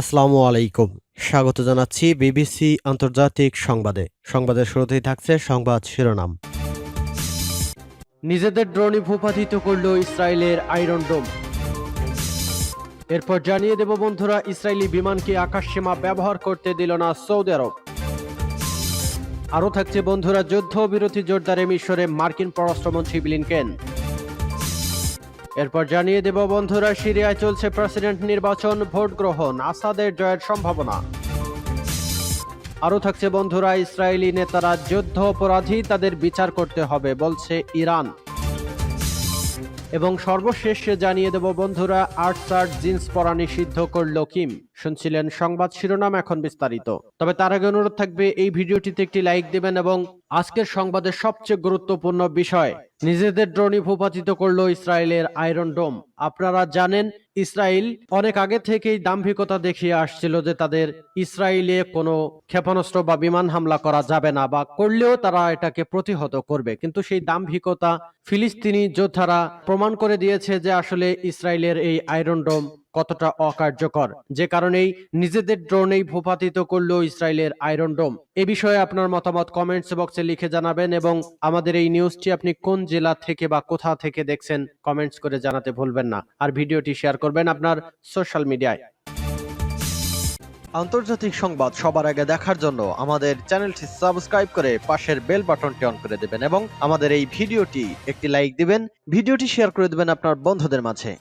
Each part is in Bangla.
আসসালামু আলাইকুম। স্বাগত জানাচ্ছি বিবিসি আন্তর্জাতিক সংবাদে। সংবাদের শুরুতেই থাকছে সংবাদ শিরোনাম। নিজেদের ড্রোনে ভূপাতিত করল ইসরায়েলের আয়রন ডোম। এরপর জানিয়ে দেব বন্ধুরা, ইসরায়েলি বিমানকে আকাশসীমা ব্যবহার করতে দিল না সৌদি আরব। আরও থাকছে বন্ধুরা যুদ্ধ বিরতি জোরদারে মিশরে মার্কিন পররাষ্ট্রমন্ত্রী ব্লিনকেন। এরপর জানিয়ে দেব, বন্ধুরা, সিরিয়ায় চলছে প্রেসিডেন্ট নির্বাচন, ভোট গ্রহণ, আসাদের জয়ের সম্ভাবনা। আরও থাকছে, বন্ধুরা, ইসরায়েলি নেতারা যুদ্ধ অপরাধী, তাদের বিচার করতে হবে, বলছে ইরান। এবং সর্বশেষ জানিয়ে দেব, বন্ধুরা আর্ট শার্ট জিন্স পরা নিষিদ্ধ করল কিম। শুনছিলেন সংবাদ শিরোনাম এখন বিস্তারিত। তবে তার আগে অনুরোধ থাকবে, এই ভিডিওটিতে একটি লাইক দেবেন এবং আজকের সংবাদের সবচেয়ে গুরুত্বপূর্ণ বিষয়, নিজেদের ড্রোনই ভূপাতিত করল ইসরায়েলের আয়রন ডোম। আপনারা জানেন, ইসরায়েল অনেক আগে থেকেই দাম্ভিকতা দেখিয়ে আসছিল যে তাদের ইসরায়েলে কোনো ক্ষেপণাস্ত্র বা বিমান হামলা করা যাবে না বা করলেও তারা এটাকে প্রতিহত করবে। কিন্তু সেই দাম্ভিকতা ফিলিস্তিনি যোদ্ধারা প্রমাণ করে দিয়েছে যে আসলে ইসরায়েলের এই আয়রন ডোম কতটা অকার্যকর। যে কারণেই নিজেদের ড্রোনেই ভূপাতিত করল ইসরায়েলের আয়রন ডোম। এ বিষয়ে আপনার মতামত কমেন্টস বক্সে লিখে জানাবেন এবং আমাদের এই নিউজটি আপনি কোন জেলা থেকে বা কোথা থেকে দেখছেন কমেন্টস করে জানাতে ভুলবেন না। আর ভিডিওটি শেয়ার করবেন আপনার সোশ্যাল মিডিয়ায়। আন্তর্জাতিক সংবাদ সবার আগে দেখার জন্য আমাদের চ্যানেলটি সাবস্ক্রাইব করে পাশের বেল বাটনটি অন করে দেবেন এবং আমাদের এই ভিডিওটি একটি লাইক দিবেন। ভিডিওটি শেয়ার করে দেবেন আপনার বন্ধুদের মাঝে।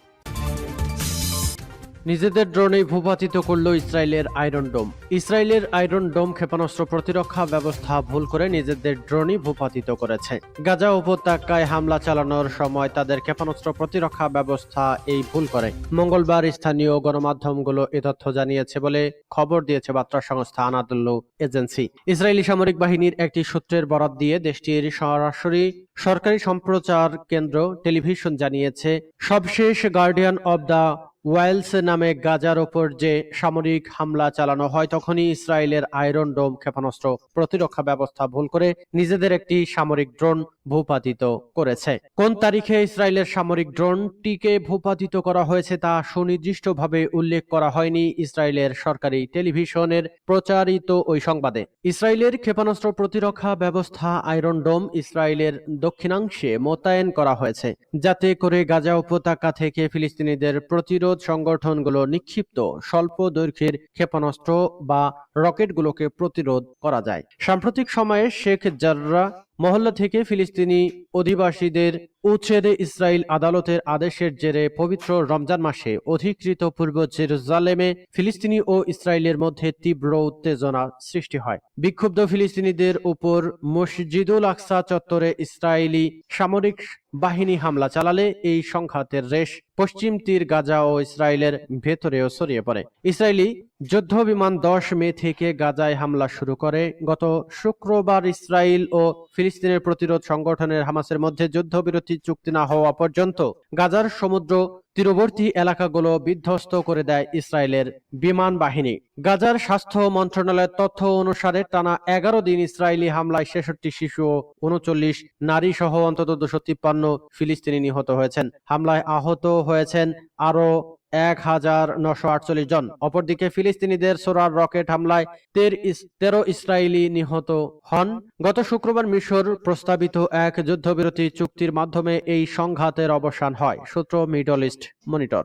নিজেদের ড্রোনেই ভূপাতিত করল ইসরায়েলের আয়রন ডোম। ইসরায়েলের আয়রন ডোম ক্ষেপণাস্ত্র প্রতিরক্ষা ব্যবস্থা ভুল করে নিজেদের ড্রোনই ভূপাতিত করেছে। গাজা উপত্যকায় হামলা চালানোর সময় তাদের ক্ষেপণাস্ত্র প্রতিরক্ষা ব্যবস্থা এই ভুল করে। মঙ্গলবার স্থানীয় গণমাধ্যমগুলো এ তথ্য জানিয়েছে বলে খবর দিয়েছে বার্তা সংস্থা আনাদুল্লু এজেন্সি। ইসরায়েলি সামরিক বাহিনীর একটি সূত্রের বরাত দিয়ে দেশটির সরাসরি সরকারি সম্প্রচার কেন্দ্র টেলিভিশন জানিয়েছে, সবশেষ গার্ডিয়ান অব দ্য ওয়েলস নামে গাজার ওপর যে সামরিক হামলা চালানো হয়, তখনই ইসরায়েলের আয়রন ডোম ক্ষেপণাস্ত্র প্রতিরক্ষা ব্যবস্থা ভুল করে নিজেদের একটি সামরিক ড্রোন ভূপাতিত করেছে। কোন তারিখে ইসরায়েলের সামরিক ড্রোনটিকে ভূপাতিত করা হয়েছে তা সুনির্দিষ্টভাবে উল্লেখ করা হয়নি ইসরায়েলের সরকারি টেলিভিশনের প্রচারিত ওই সংবাদে। ইসরায়েলের ক্ষেপণাস্ত্র প্রতিরক্ষা ব্যবস্থা আয়রন ডোম ইসরায়েলের দক্ষিণাংশে মোতায়েন করা হয়েছে, যাতে করে গাজা উপত্যকা থেকে ফিলিস্তিনিদের প্রতিরোধ সংগঠনগুলো নিক্ষিপ্ত স্বল্প দৈর্ঘ্যের ক্ষেপণাস্ত্র বা রকেটগুলোকে প্রতিরোধ করা যায়। সাম্প্রতিক সময়ে শেখ জাররা মহল্লা থেকে ফিলিস্তিনি অধিবাসীদের উচ্ছেদে ইসরায়েল আদালতের আদেশের জেরে পবিত্র রমজান মাসে অধিকৃত পূর্ব জেরুজালেমে ফিলিস্তিনি ও ইসরায়েলের মধ্যে তীব্র উত্তেজনা সৃষ্টি হয়। বিক্ষুব্ধ ফিলিস্তিনিদের উপর মসজিদুল আকসা চত্বরে ইসরায়েলি সামরিক বাহিনী হামলা চালালে এই সংঘাতের রেশ পশ্চিম তীর গাজা ও ইসরায়েলের ভেতরেও ছড়িয়ে পড়ে। ইসরায়েলি যুদ্ধ বিমান দশ মে থেকে গাজায় হামলা শুরু করে। গত শুক্রবার ইসরায়েল ও ফিলিস্তিনের প্রতিরোধ সংগঠনের হামাসের মধ্যে যুদ্ধবিরতি চুক্তি না হওয়া পর্যন্ত গাজার সমুদ্র তীরবর্তী এলাকাগুলো বিধ্বস্ত করে দেয় ইসরায়েলের বিমান বাহিনী। গাজার স্বাস্থ্য মন্ত্রণালয়ের তথ্য অনুসারে টানা এগারো দিন ইসরায়েলি হামলায় ছেষট্টি শিশু ও উনচল্লিশ নারী সহ অন্তত দুশো তিপ্পান্ন ফিলিস্তিনি নিহত হয়েছেন। হামলায় আহত হয়েছেন আরও এক হাজার নশো আটচল্লিশ জন। অপরদিকে ফিলিস্তিনিদের সোরার রকেট হামলায় তের ইস- তেরো ইসরায়েলি নিহত হন। গত শুক্রবার মিশর প্রস্তাবিত এক যুদ্ধবিরতি চুক্তির মাধ্যমে এই সংঘাতের অবসান হয়, সূত্র মিডল ইস্ট মনিটর।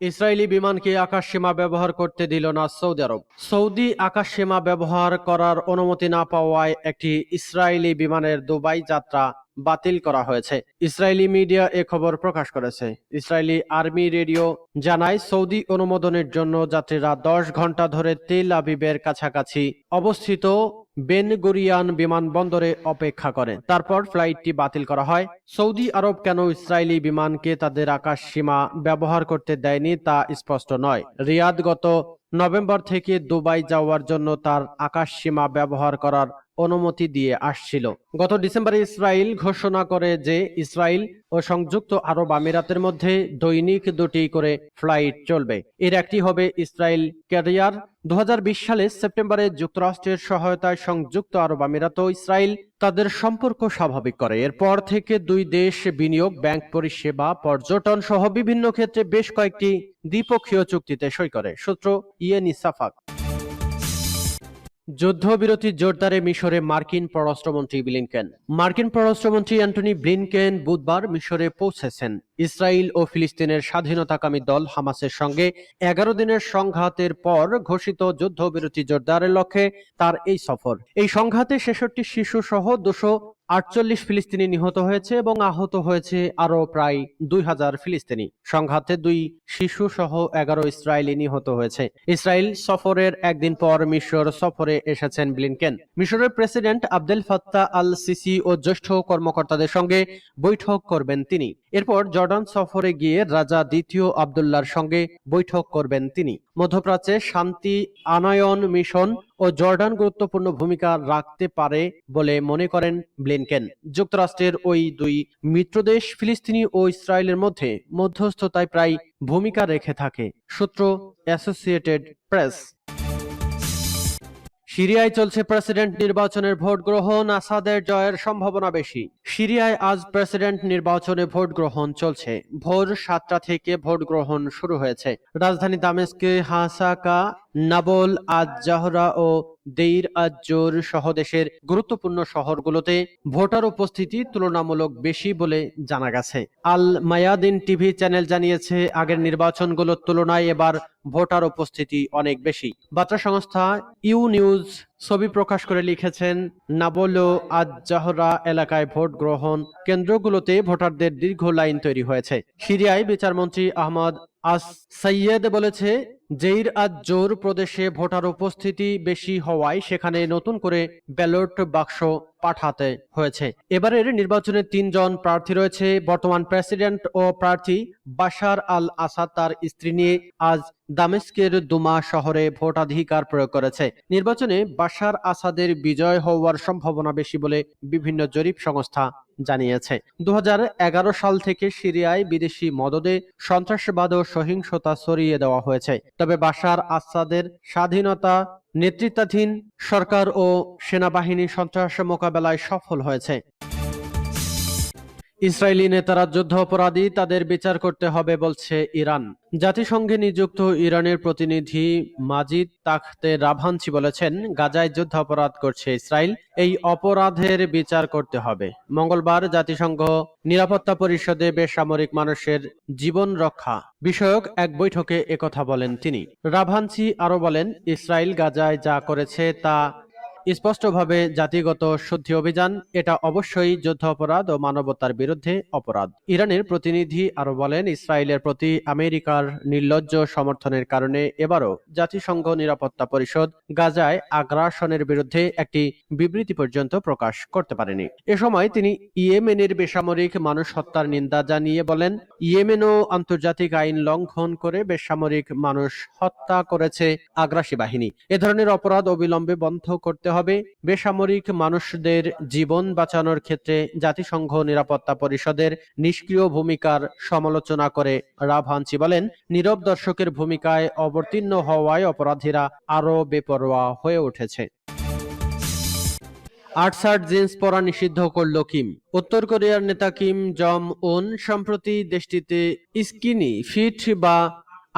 ইসরায়েলি বিমানকে আকাশসীমা ব্যবহার করতে দিল না সৌদি আরব। সৌদি আকাশসীমা ব্যবহার করার অনুমতি না পাওয়ায় একটি ইসরায়েলি বিমানের দুবাই যাত্রা বাতিল করা হয়েছে। ইসরায়েলি মিডিয়া এ খবর প্রকাশ করেছে। ইসরায়েলি আর্মি রেডিও জানায়, সৌদি অনুমোদনের জন্য যাত্রীরা দশ ঘণ্টা ধরে তেল আবিবের কাছাকাছি অবস্থিত বেন গুরিয়ান বিমানবন্দরে অপেক্ষা করে। তারপর ফ্লাইটটি বাতিল করা হয়। সৌদি আরব কেন ইসরায়েলি বিমানকে তাদের আকাশ সীমা ব্যবহার করতে দেয়নি তা স্পষ্ট নয়। রিয়াদ গত নভেম্বর থেকে দুবাই যাওয়ার জন্য তার আকাশ সীমা ব্যবহার করার অনুমতি দিয়ে আসছিল। গত ডিসেম্বরে ইসরায়েল ঘোষণা করে যে ইসরায়েল ও সংযুক্ত আরব আমিরাতের মধ্যে দৈনিক দুটি করে ফ্লাইট চলবে। এর একটি হবে ইসরায়েল ক্যারিয়ার। দু সালে সেপ্টেম্বরে যুক্তরাষ্ট্রের সহায়তায় সংযুক্ত আরব আমিরাত ও ইসরায়েল তাদের সম্পর্ক স্বাভাবিক করে। এরপর থেকে দুই দেশ বিনিয়োগ, ব্যাংক পরিষেবা, পর্যটন সহ বিভিন্ন ক্ষেত্রে বেশ কয়েকটি দ্বিপক্ষীয় চুক্তিতে সই করে। সূত্র ইয়েনি সাফাক যুদ্ধবিরতি জোরদারে মিশরে মার্কিন পররাষ্ট্রমন্ত্রী ব্লিনকেন। মার্কিন পররাষ্ট্রমন্ত্রী অ্যান্টনি ব্লিনকেন বুধবার মিশরে পৌঁছেছেন। ইসরায়েল ও ফিলিস্তিনের স্বাধীনতাকামী দল হামাসের সঙ্গে এগারো দিনের সংঘাতের পর ঘোষিত যুদ্ধবিরতি জোরদারের লক্ষ্যে তার এই সফর। এই সংঘাতে ছেষট্টি শিশু সহ দুশো আটচল্লিশ ফিলিস্তিনি নিহত হয়েছে এবং আহত হয়েছে আরও প্রায় দুই হাজার ফিলিস্তিনি। সংঘাতে দুই শিশু সহ এগারো ইসরায়েলি নিহত হয়েছে। ইসরায়েল সফরের একদিন পর মিশর সফরে এসেছেন ব্লিনকেন। মিশরের president Abdel Fattah al Sisi ও জ্যেষ্ঠ কর্মকর্তাদের সঙ্গে বৈঠক করবেন তিনি। এরপর জর্ডান সফরে গিয়ে রাজা দ্বিতীয় আবদুল্লার সঙ্গে বৈঠক করবেন তিনি। মধ্যপ্রাচ্যে শান্তি, আনয়ন মিশন ও জর্ডান গুরুত্বপূর্ণ ভূমিকা রাখতে পারে বলে মনে করেন ব্লিনকেন। যুক্তরাষ্ট্রের ওই দুই মিত্রদেশ ফিলিস্তিনি ও ইসরায়েলের মধ্যে মধ্যস্থতায় প্রায় ভূমিকা রেখে থাকে, সূত্র অ্যাসোসিয়েটেড প্রেস। সিরিয়ায় চলছে প্রেসিডেন্ট নির্বাচনের ভোট গ্রহণ, আসাদের জয়ের সম্ভাবনা বেশি। সিরিয়ায় আজ প্রেসিডেন্ট নির্বাচনে ভোট গ্রহণ চলছে। ভোর সাতটা থেকে ভোট গ্রহণ শুরু হয়েছে। রাজধানী দামেস্কে হাসাকা নাবল আজ জাহরা ও দেইর আজ জোর সহ দেশের গুরুত্বপূর্ণ শহরগুলোতে ভোটার উপস্থিতি তুলনামূলক বেশি বলে জানা গেছে। আল মায়াদিন টিভি চ্যানেল জানিয়েছে, আগের নির্বাচনগুলোর তুলনায় এবার ভোটার উপস্থিতি অনেক বেশি। বার্তা সংস্থা ইউ নিউজ ছবি প্রকাশ করে লিখেছেন, নাবলো আজ জাহরা এলাকায় ভোট গ্রহণ কেন্দ্রগুলোতে ভোটারদের দীর্ঘ লাইন তৈরি হয়েছে। সিরিয়ায় বিচারমন্ত্রী আহমদ আস সৈয়দ বলেছে জেইর আজ জোর প্রদেশে ভোটার উপস্থিতি বেশি হওয়ায় সেখানে নতুন করে ব্যালট বাক্স পাঠাতে হয়েছে। এবারের নির্বাচনে তিনজন প্রার্থী রয়েছে। বর্তমান প্রেসিডেন্ট ও প্রার্থী বাশার আল আসাদ তার স্ত্রী নিয়ে আজ দামেস্কের দুমা শহরে ভোটাধিকার প্রয়োগ করেছে। নির্বাচনে বাশার আসাদের বিজয় হওয়ার সম্ভাবনা বেশি বলে বিভিন্ন জরিপ সংস্থা জানিয়েছে। দু হাজার এগারো সাল থেকে সিরিয়ায় বিদেশি মদদে সন্ত্রাসবাদ ও সহিংসতা ছড়িয়ে দেওয়া হয়েছে। তবে বাশার আসাদের স্বাধীনতা, নেতৃত্বাধীন সরকার ও সেনাবাহিনী সন্ত্রাস মোকাবেলায় সফল হয়েছে। ইসরায়েলি নেতারা যুদ্ধ অপরাধী তাদের বিচার করতে হবে বলছে ইরান। জাতিসংঘে নিযুক্ত ইরানের প্রতিনিধি মাজিদ তাখতে রাভানচি বলেছেন, গাজায় যুদ্ধ অপরাধ করছে ইসরায়েল, এই অপরাধের বিচার করতে হবে। মঙ্গলবার জাতিসংঘ নিরাপত্তা পরিষদে বেসামরিক মানুষের জীবন রক্ষা বিষয়ক এক বৈঠকে একথা বলেন তিনি। রাভানচি আরও বলেন, ইসরায়েল গাজায় যা করেছে তা স্পষ্টভাবে জাতিগত শুদ্ধি অভিযান, এটা অবশ্যই যুদ্ধ অপরাধ ও মানবতার বিরুদ্ধে অপরাধ। ইরানের প্রতিনিধি আরও বলেন, ইসরায়েলের প্রতি আমেরিকার নির্লজ্জ সমর্থনের কারণে এবারও জাতিসংঘ নিরাপত্তা পরিষদ গাজায় আগ্রাসনের বিরুদ্ধে একটি বিবৃতি পর্যন্ত প্রকাশ করতে পারেনি। এ সময় তিনি ইয়েমেনের বেসামরিক মানুষ হত্যার নিন্দা জানিয়ে বলেন, ইয়েমেনও আন্তর্জাতিক আইন লঙ্ঘন করে বেসামরিক মানুষ হত্যা করেছে আগ্রাসী বাহিনী। এ ধরনের অপরাধ অবিলম্বে বন্ধ করতে হবে বেসামরিক মানুষদের জীবন বাঁচানোর ক্ষেত্রে জাতিসংঘ নিরাপত্তা পরিষদের নিষ্ক্রিয় ভূমিকার সমালোচনা করে রাভানচি বলেন, নীরব দর্শকের ভূমিকায় অবতীর্ণ হওয়ায় অপরাধীরা আরও বেপরোয়া হয়ে উঠেছে। আটসার্ট জিন্স পরা নিষিদ্ধ করল কিম। উত্তর কোরিয়ার নেতা কিম জম উন সম্প্রতি দেশটিতে স্কিনি ফিট বা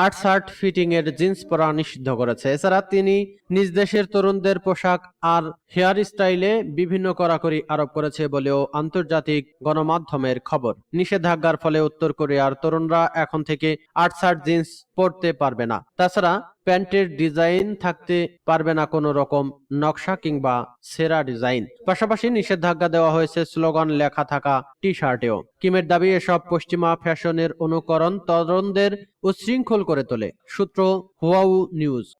আটসার্ট ফিটিং এর জিন্স পরা নিষিদ্ধ করেছে। এছাড়া তিনি নিজ দেশের তরুণদের পোশাক আর হেয়ার স্টাইলে বিভিন্ন কড়াকড়ি আরোপ করেছে বলেও আন্তর্জাতিক গণমাধ্যমের খবর। নিষেধাজ্ঞার ফলে উত্তর কোরিয়ার তরুণরা এখন থেকে আটসার্ট জিন্স পরতে পারবে না। তাছাড়া প্যান্টের ডিজাইন থাকতে পারবে না কোনো রকম নকশা কিংবা সেরা ডিজাইন। পাশাপাশি নিষেধাজ্ঞা দেওয়া হয়েছে স্লোগান লেখা থাকা টি শার্টেও কিমের দাবি, এসব পশ্চিমা ফ্যাশনের অনুকরণ তরুণদের উচ্ছৃঙ্খল করে তোলে। সূত্র হুয়াউ নিউজ।